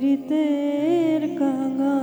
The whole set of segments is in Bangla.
পীড়িতের কাঙা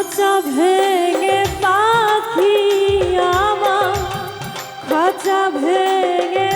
খাঁচা ভেঙে পাখি আমার খাঁচা ভেঙে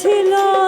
ছিল।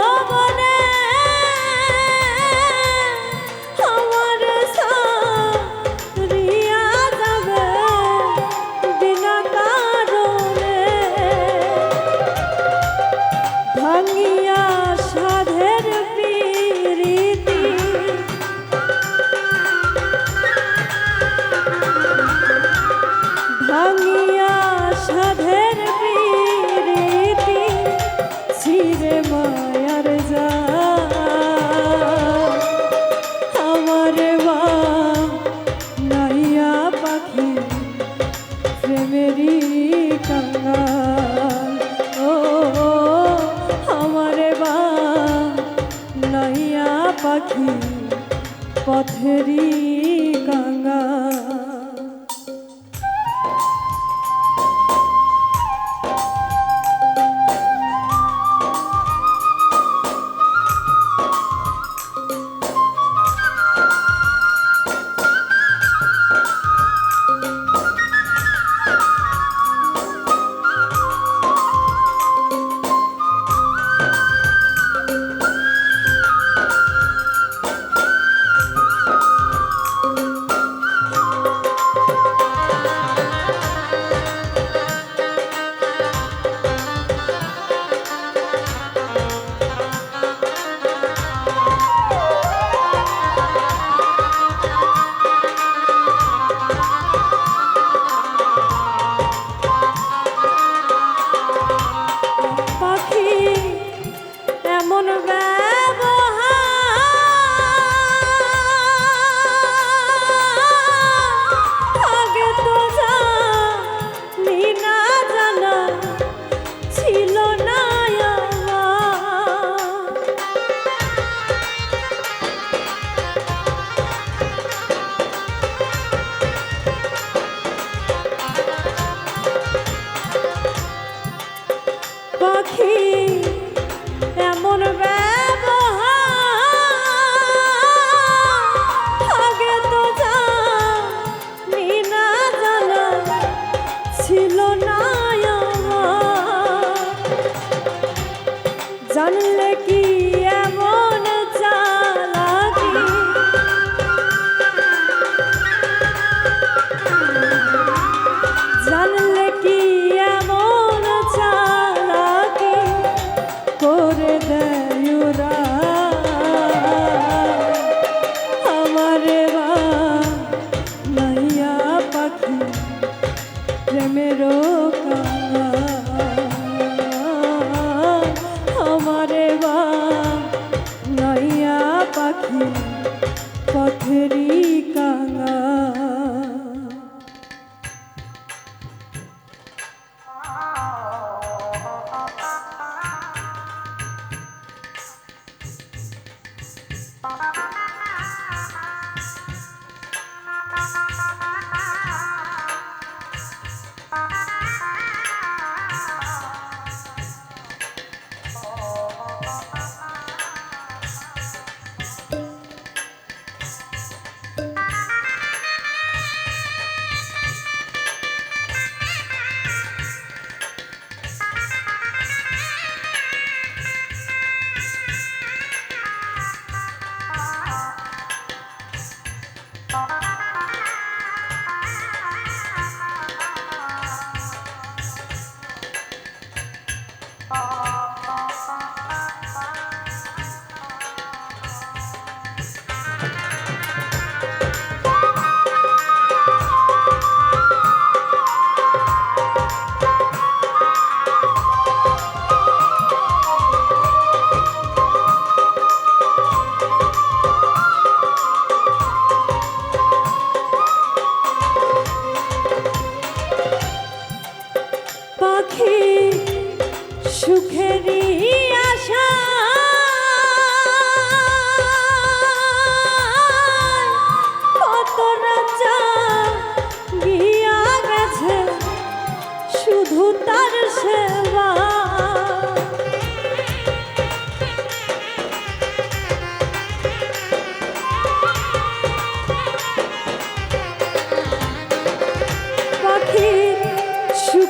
প্রেমেরও আমারে বা নয়া পাখি পথেরি কাঙা Bye.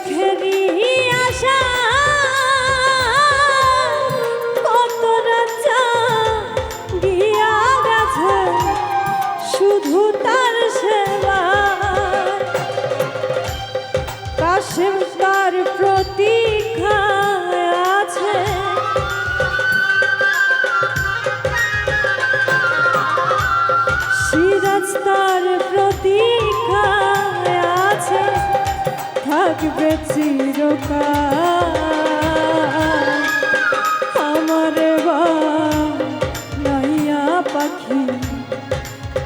চোখেরই আশা। থাকবে চিরকাল। আমার বা নাইয়া পাখি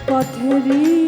পথেরই